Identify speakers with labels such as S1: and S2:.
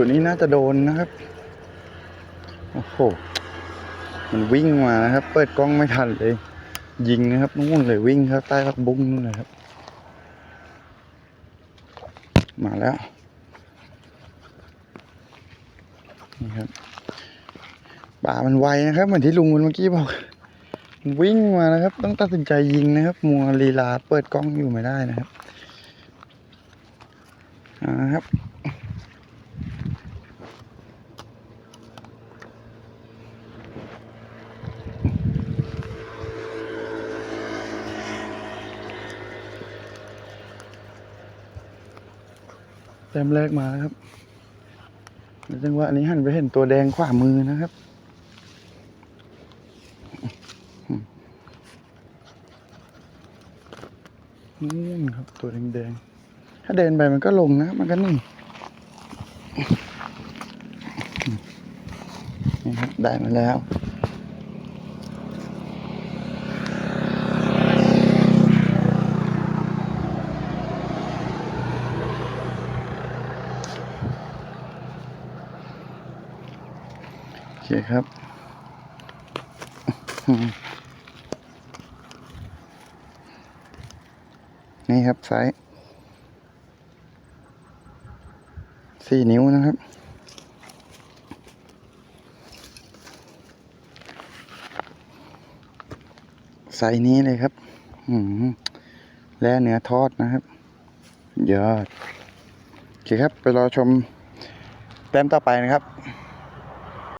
S1: ตัวนี้น่าจะโดนนะครับ โอ้โห มันวิ่งมานะครับ เปิดกล้องไม่ทันเลย ยิงนะครับนู่นเลยวิ่งครับ ใต้พักบุ้งนู่นเลยครับ มาแล้ว นี่ครับป่ามันไวนะครับ เหมือนที่ลุงคนเมื่อกี้บอกวิ่งมานะครับ ต้องตัดสินใจยิงนะครับ มัวลีลาเปิดกล้องอยู่ไม่ได้นะครับอ่าครับ แต้มแรกมาแล้วครับแล้วจังหวะนี้หันไปเห็นตัวแดงขวามือนะครับนู่ครับตัวแดงๆถ้าเดินไปมันก็ลงนะ มันก็นิ่งนี่ครับได้มาแล้ว เคครับ นี่ครับไซส์สี่นิ้วนะครับไซส์นี้เลยครับ อืมและเนื้อทอดนะครับ ยอด โอเคครับ ไปรอชมแต้มต่อไปนะครับ